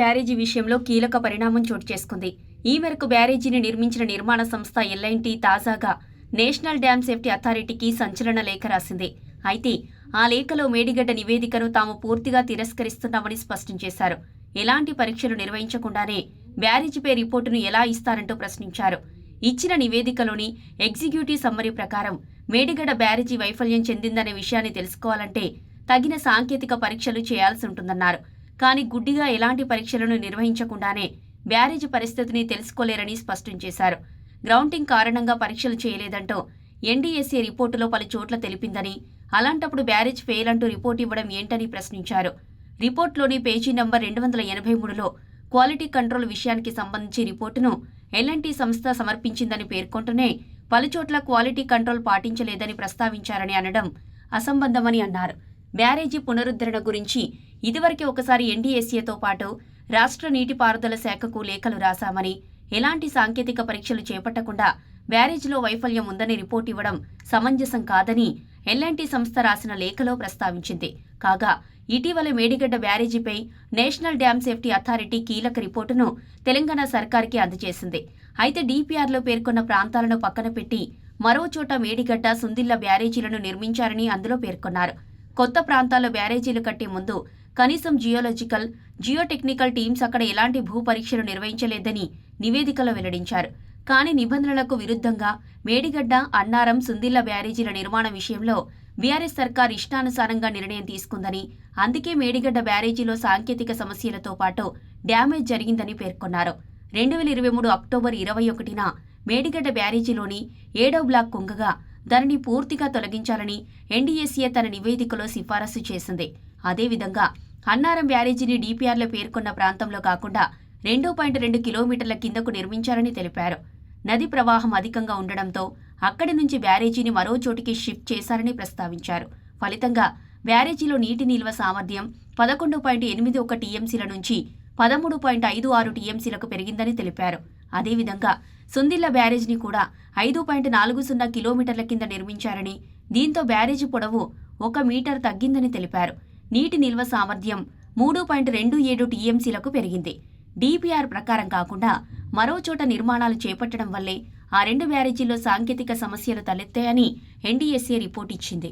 బ్యారేజీ విషయంలో కీలక పరిణామం చోటు చేసుకుంది. ఈ మేరకు బ్యారేజీని నిర్మించిన నిర్మాణ సంస్థ ఎల్ఐన్టీ తాజాగా నేషనల్ డ్యామ్ సేఫ్టీ అథారిటీకి సంచలన లేఖ రాసింది. అయితే ఆ లేఖలో మేడిగడ్డ నివేదికను తాము పూర్తిగా తిరస్కరిస్తున్నామని స్పష్టం చేశారు. ఎలాంటి పరీక్షలు నిర్వహించకుండానే బ్యారేజీపై రిపోర్టును ఎలా ఇస్తారంటూ ప్రశ్నించారు. ఇచ్చిన నివేదికలోని ఎగ్జిక్యూటివ్ సమ్మరీ ప్రకారం మేడిగడ్డ బ్యారేజీ వైఫల్యం చెందిందనే విషయాన్ని తెలుసుకోవాలంటే తగిన సాంకేతిక పరీక్షలు చేయాల్సి ఉంటుందన్నారు. కానీ గుడ్డిగా ఎలాంటి పరీక్షలను నిర్వహించకుండానే బ్యారేజీ పరిస్థితిని తెలుసుకోలేరని స్పష్టం చేశారు. గ్రౌండింగ్ కారణంగా పరీక్షలు చేయలేదంటూ ఎన్డీఎస్ఏ రిపోర్టులో పలు చోట్ల తెలిపిందని అలాంటప్పుడు బ్యారేజ్ ఫెయిల్ అంటూ రిపోర్ట్ ఇవ్వడం ఏంటని ప్రశ్నించారు. రిపోర్ట్లోని పేజీ నంబర్ రెండు వందల ఎనభై మూడులో క్వాలిటీ కంట్రోల్ విషయానికి సంబంధించి రిపోర్టును ఎల్ఎన్టీ సంస్థ సమర్పించిందని పేర్కొంటూనే పలుచోట్ల క్వాలిటీ కంట్రోల్ పాటించలేదని ప్రస్తావించారని అనడం అసంబద్ధమని అన్నారు. బ్యారేజీ పునరుద్ధరణ గురించి ఇదివరకే ఒకసారి ఎన్డీఎస్ఏతో పాటు రాష్ట్ర నీటిపారుదల శాఖకు లేఖలు రాశామని ఎలాంటి సాంకేతిక పరీక్షలు చేపట్టకుండా బ్యారేజ్లో వైఫల్యం ఉందని రిపోర్ట్ ఇవ్వడం సమంజసం కాదని ఎల్ఎన్టీ సంస్థ రాసిన లేఖలో ప్రస్తావించింది. కాగా ఇటీవల మేడిగడ్డ బ్యారేజీపై నేషనల్ డ్యామ్ సేఫ్టీ అథారిటీ కీలక రిపోర్టును తెలంగాణ సర్కార్కి అందజేసింది. అయితే డీపీఆర్లో పేర్కొన్న ప్రాంతాలను పక్కన పెట్టి మరోచోట మేడిగడ్డ సుందిల్ల బ్యారేజీలను నిర్మించారని అందులో పేర్కొన్నారు. కొత్త ప్రాంతాల్లో బ్యారేజీలు కట్టే ముందు కనీసం జియోలాజికల్ జియోటెక్నికల్ టీమ్స్ అక్కడ ఎలాంటి భూ పరీక్షలు నిర్వహించలేదని నివేదికలో వెల్లడించారు. కానీ నిబంధనలకు విరుద్ధంగా మేడిగడ్డ అన్నారం సుందిల్ల బ్యారేజీల నిర్మాణ విషయంలో బీఆర్ఎస్ సర్కార్ ఇష్టానుసారంగా నిర్ణయం తీసుకుందని అందుకే మేడిగడ్డ బ్యారేజీలో సాంకేతిక సమస్యలతో పాటు డ్యామేజ్ జరిగిందని పేర్కొన్నారు. రెండు వేల ఇరవై మూడు అక్టోబర్ ఇరవై ఒకటిన మేడిగడ్డ బ్యారేజీలోని ఏడో బ్లాక్ కుంగగా దానిని పూర్తిగా తొలగించాలని ఎన్డీఎస్ఏ తన నివేదికలో సిఫారసు చేసింది. అదేవిధంగా అన్నారం బ్యారేజీని డీపీఆర్లో పేర్కొన్న ప్రాంతంలో కాకుండా రెండు పాయింట్ రెండు కిలోమీటర్ల కిందకు నిర్మించారని తెలిపారు. నది ప్రవాహం అధికంగా ఉండడంతో అక్కడి నుంచి బ్యారేజీని మరో చోటికి షిఫ్ట్ చేశారని ప్రస్తావించారు. ఫలితంగా బ్యారేజీలో నీటి నిల్వ సామర్థ్యం పదకొండు పాయింట్ ఎనిమిది ఒక టీఎంసీల నుంచి పదమూడు పాయింట్ ఐదు ఆరు టీఎంసీలకు పెరిగిందని తెలిపారు. అదేవిధంగా సుందిల్ల బ్యారేజ్ని కూడా ఐదు పాయింట్ నాలుగు సున్నా కిలోమీటర్ల కింద నిర్మించారని దీంతో బ్యారేజీ పొడవు ఒక మీటర్ తగ్గిందని తెలిపారు. నీటి నిల్వ సామర్థ్యం మూడు పాయింట్ రెండు ఏడు టీఎంసీలకు పెరిగింది. డిపిఆర్ ప్రకారం కాకుండా మరో చోట నిర్మాణాలు చేపట్టడం వల్లే ఆ రెండు బ్యారేజీల్లో సాంకేతిక సమస్యలు తలెత్తాయని ఎన్డీఎస్ఏ రిపోర్ట్ ఇచ్చింది.